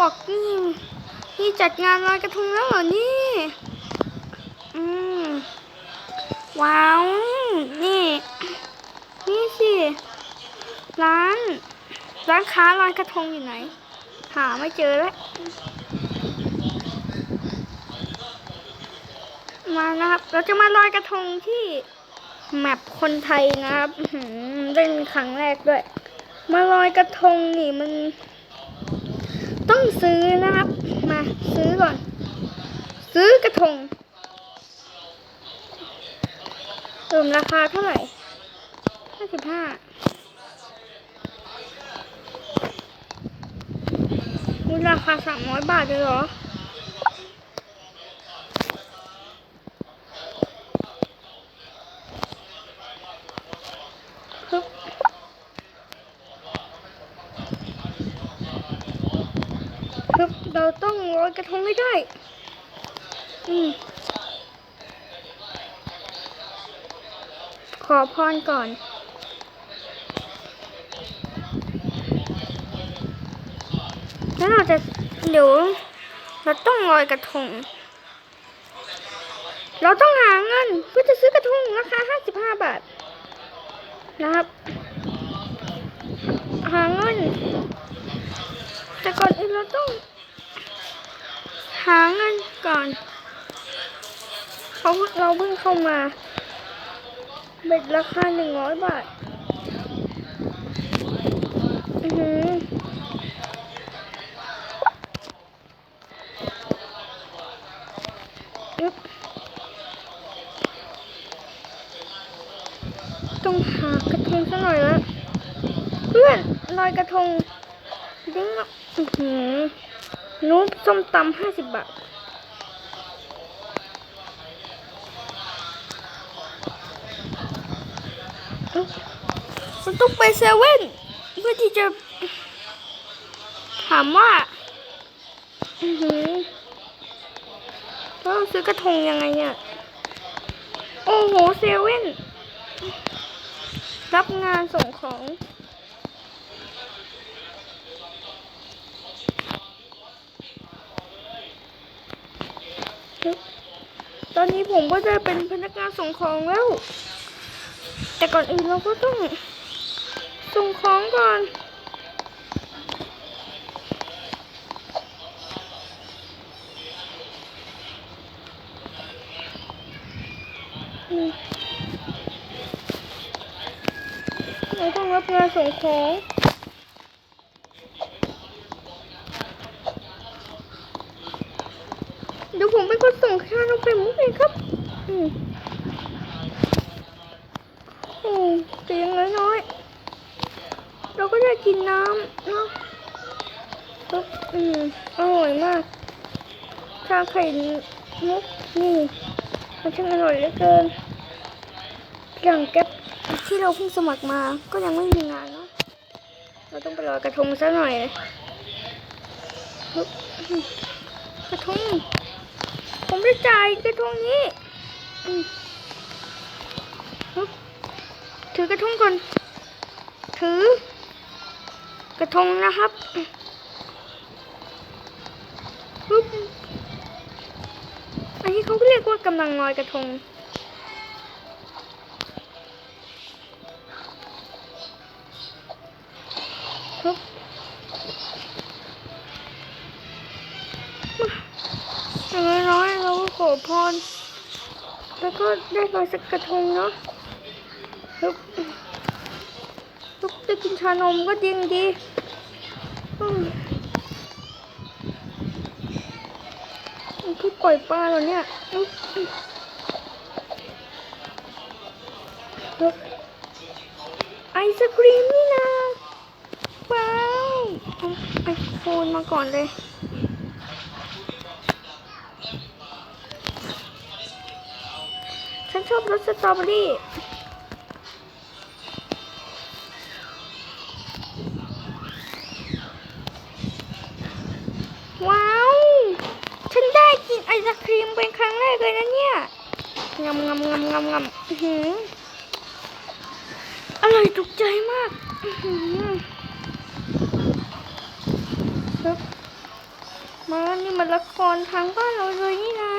บอกนี่นี่จัดงานลอยกระทงแล้วเหรอนี่ อืม ว้าว นี่ นี่สิ ร้าน ร้านค้าลอยกระทงอยู่ไหน หาไม่เจอแล้ว มานะครับ เราจะมาลอยกระทงที่แมปคนไทยนะครับเล่นครั้งแรกด้วย มาลอยกระทงนี่มัน ต้องซื้อนะครับ มาซื้อก่อน ซื้อกระทงเติมราคาเท่าไหร่ห้าสิบห้ามูลราคาสามร้อยบาทเลยเหรอ ปึ๊บเราต้องลอยกระทงให้ได้ อืมขอพรก่อน แล้วเราจะเดี๋ยวเราต้องลอยกระทง เราต้องหาเงินเพื่อจะซื้อกระทงราคา 55 บาท นะครับ หาเงิน แต่ก่อนอื่นเราต้อง หาเงินก่อนเขาเราเพิ่งเข้ามา เบ็ดราคาหนึ่งร้อยบาท อือหือยึบต้องหากระทงสักหน่อยละเพื่อนลอยกระทงดิ้งอะอือหือ นูบส้มตำห้าสิบบาท มันต้องไปเซเว่นเพื่อที่จะ ถามว่า อือหือเราต้องซื้อกระทงยังไงเนี่ย โอ้โห เซเว่น รับงานส่งของ ตอนนี้ผมก็ได้เป็นพนักงานส่งของแล้ว แต่ก่อนอื่นเราก็ต้อง ส่งของก่อนอืมเราต้องรับงานส่งของ ไปมุกเองครับอืมอืมเสียงน้อยๆเราก็ได้กินน้ำเนาะอืมอร่อยมากชาไข่มุกนี่มันช่างอร่อยเหลือเกิน อย่างแก๊ปที่เราเพิ่งสมัครมาก็ยังไม่มีงานเนาะเราต้องไปลอกระทงซะหน่อยเลยกระทง ผมได้จ่ายกระทงนี้ถือกระทงก่อน ถือ กระทงนะครับอันนี้เขาเรียกว่ากำลังลอยกระทงปึ๊บอย่างน้อย อพร แล้วก็ได้ลอยสักกระทงเนาะปึ๊บปึ๊บจะกินชานมก็จริงดีคือปล่อยปลาเหรอเนี่ยไอศครีมนี่นะว้าวไอโฟนมาก่อนเลย ชอบรสสตรอเบอรี่ว้าว ฉันได้กินไอศครีมเป็นครั้งแรกเลยนะเนี่ยงำงำงำงำงำหืออร่อยถูกใจมากหือปึ๊บมานี่มันละครทางบ้านเราเลยนี่นะ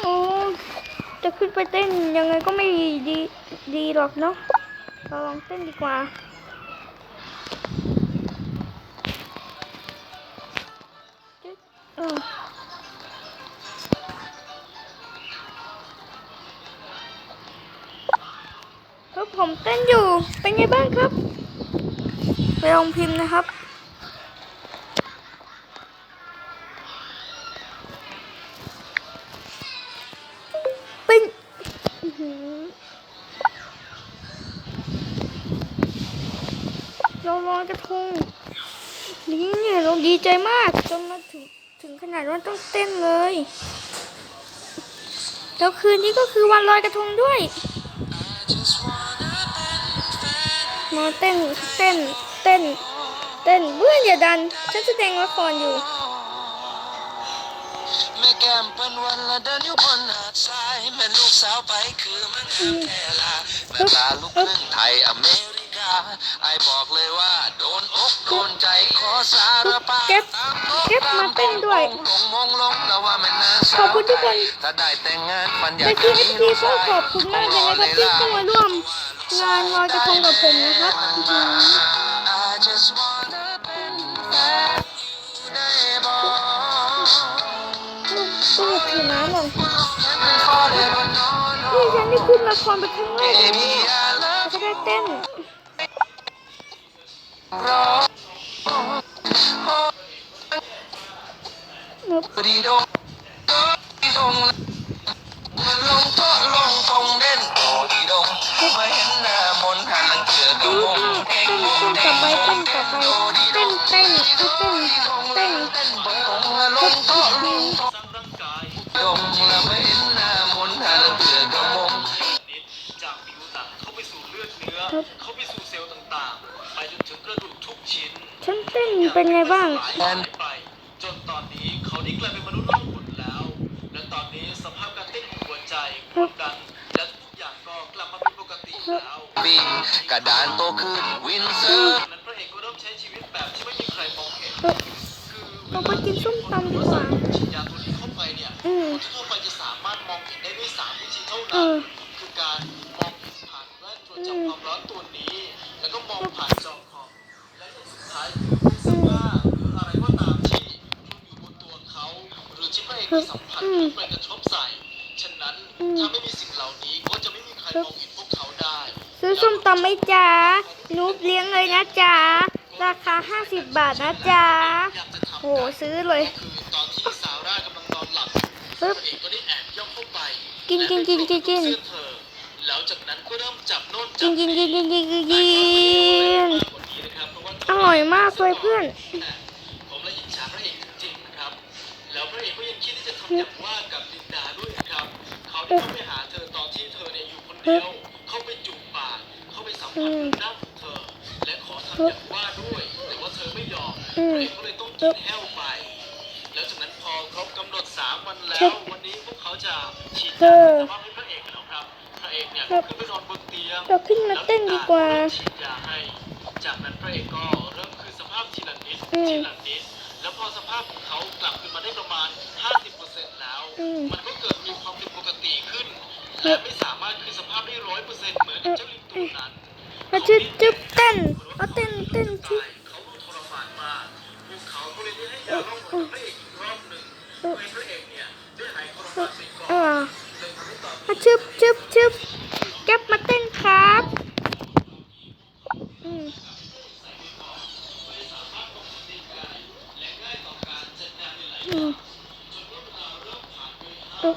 โอ้ จะขึ้นไปเต้นยังไงก็ไม่ดีดีหรอกเนาะเราลองเต้นดีกว่าจึ๊ดเออครับผมเต้นอยู่เป็นไงบ้างครับ ไปลองพิมพ์นะครับ เราลอยกระทงนี่เนี่ยเราดีใจมากจนมาถึงถึงขนาดว่าต้องเต้นเลย แล้วคืนนี้ก็คือวันลอยกระทงด้วยมาเต้นเต้นเต้น เต้นเพื่อนอย่าดันฉันแสดงละครอยู่แม่แก้มเปิ้นวันละเดินอยู่บนหาดทรายแม่ลูกสาวไปคือมันแอลาแม่ตาลูกครึ่งไทยอเมริกา ไอบอกเลยว่าโดนอกโดนใจขอสารภาพเก็บตามโต๊ะเก็บมาเต้นด้วยตามโต๊ะลงมงลงแล้วว่าแม่นางสาวขอบคุณทุกคนถ้าได้แต่งงานมันอยาแต่กที่จะเอมีฟซีลูกก็ชายขอบคุณมากเลยนะครับที่เข้ามาร่วมงานลอยกระทงกับผมนะครับอื้อหือ I just wanna เป็นแฟนได้บอกลูกลูกถือน้ำหน่อย Forever, no, no. นี่ฉันได้ขึ้นละครไปครั้งแรกเลย Baby, เนี่ย I แล้ว love ก็ได้เต้น you. นึกดีดงดีดงมันลงโตลงทงเด่นโอ้ดีดงมาเห็นหน้ามนต์หันหลังเกือกระนี่มงค่ะเก่เต้งนมงเต้นเด้ต่องไปเต้นต่อไปเต้นเต้นเอาเต้นเต้นเต้นบนทงลงโต๊ะลงทงดงแล้วมาเห็น เต้นเป็นไงบ้างสลายหายไปจนตอนนี้เขาได้กลายเป็นมนุษย์โลกหมดแล้ว และตอนนี้สภาพการเต้นของหัวใจความดันและทุกอย่างก็กลับมาเป็นปกติแล้วบินกระดานโตขึ้นวินเซอจากร์นั้นพระเอกก็เริ่มใช้ชีวิตแบบที่ไม่มีใครมองเห็นเออคือเราไปกินส้มตำดีกว่าฉีดยาตัวนี้เข้าไปเนี่ยอืมคนที่เข้าไปจะสามารถมองเห็นได้ด้วยสามวิธีเท่าเอนั้นอคือการมองเห็นผ่านแว่นตรวจจับความร้อนตัวนี้ แล้วก็มองผ่านจอคอมและอย่างสุดท้าย มีสัมผัสหรือไปกระทบใส่ ฉะนั้นถ้าไม่มีสิ่งเหล่านี้ก็จะไม่มีใครมองเห็นพวกเขาได้ ซื้อส้มตำไหมจ๊ะนุบเลี้ยงเลยนะจ๊ะ ราคา 50 บาทนะจ๊ะอยากจะทำโหซื้อเลยคือตอนที่ซาร่ากำลังนอนหลับปึ๊บพระเอกก็ได้แอบย่องเข้าไปกินกินกินกินกินและไปตบเสื้อเธอแล้วจากนั้นก็เริ่มจับโน่นจักิบนกินกินกินกินกินกินมากกว่านี้นะครับเพราะว่าอร่อยมากเลยเพื่อน อย่างว่ากับลินดาด้วยนะครับ เขาได้เข้าไปหาเธอตอนที่เธอเนี่ยอยู่คนเดียว เข้าไปจูบปาก เข้าไปสัมผัสผิวหน้าของเธอ และขอทำอย่างว่าด้วย แต่ว่าเธอไม่ยอมอืพมระเอกก็เลยต้องกินแห้วไป แล้วจากนั้นพอครบกำหนดสามวันแล้ว วันนี้พวกเขาจะฉีดเอยาอสภาพให้พระเอกแล้วครับ พระเอกเนี่ยครับขึ้นไปนอนบนเตียงเราขึ้นมาเต้นดีกว่าแล้วฉีดยาให้ จากนั้นพระเอกก็เริ่มคืนสภาพทีละนิดอืมทีละนิดแล้วพอสภาพของเขากลับขึ้นมาได้ประมาณ50%แล้วอื มมันก็เกิดมีความผิดปกติขึ้นและไม่สามารถคืนสภาพได้ร้อยเปอร์เซ็นต์เหมือนกับเจ้าลิงตัวนั้นมาจึ๊บจึ๊บเต้นเอาเต้นเต้นที่เขาดูทรมานมากพวกเขาก็เลยได้ให้ยาล่องหนกับ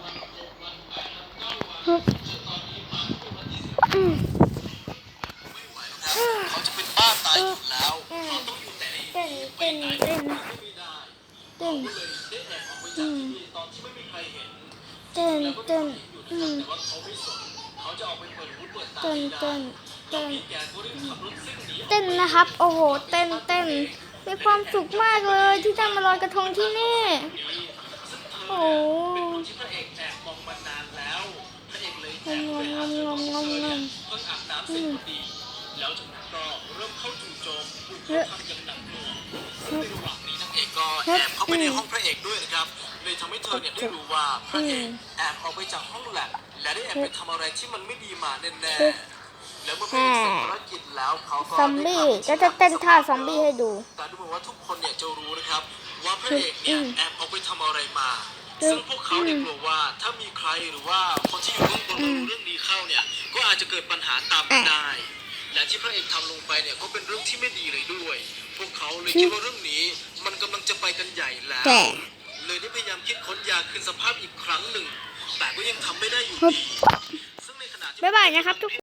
เขาจะเป็นบ้าตายอยู่แล้วอืมเขาต้องอยู่แต่ในเต้นเต้นเต้นไม่ได้เต้นเลยได้แอบออกไปจากที่นี่ตอนที่ไม่มีใครเห็นเต้นเต้นอืมแต่ว่าเขาไม่สนเขาจะออกไปเปิดหูเปิดตาเต้นไม่ได้เต้นเต้นแกก็รีบขับรถซิ่งหนีออกเต้นนะครับ โอ้โห เต้นเต้นมีความสุขมากเลยที่ได้มาลอยกระทงที่นี่ โอ้โหที่พระเอกแอบมองมานานแล้วพระเอกเลยแอบงไปหางมงมงงมเพิ่งอาบน้ำเสร็จพอดีแล้วจากนั้นก็เริ่มเข้าจู่โจมบุกเข้าทำอย่างหนักหน่วงซึ่งในระหว่างนี้นะเอกก็แอบเข้าไปในห้องพระเอกด้วยนะครับเลยทำให้เธอเนี่ยได้รู้ว่าพระเอกแอบออกไปจากห้องแลบและได้แอบไปทำอะไรที่มันไม่ดีมาแน่ๆแล้วเมื่อพระเอกเสร็จภารกิจแล้วเขาก็ซอมบี้ก็จะเต้นท่าซอมบี้ให้ดูแต่ดูเหมือนว่าทุกคนเนี่ยจะรู้นะครับว่าพระเอกเนี่ยแอบออกไปทำอะไรมา ซึ่งพวกเขาเนี่ยกลัวว่าถ้ามีใครหรือว่าคนที่อยู่เบื้องบนมารู้เรื่องนี้เข้าเนี่ย ก็อาจจะเกิดปัญหาตามมาได้ และที่พระเอกทำลงไปเนี่ยก็เป็นเรื่องที่ไม่ดีเลยด้วย พวกเขาเลยคิดว่าเรื่องนี้ มันกำลังจะไปกันใหญ่แล้วแต่เลยได้พยายามคิดค้นยาคืนสภาพอีกครั้งหนึ่ง แต่ก็ยังทำไม่ได้อยู่ครับดีซึ่งในขณะที่บ๊ายบายนะครับทุก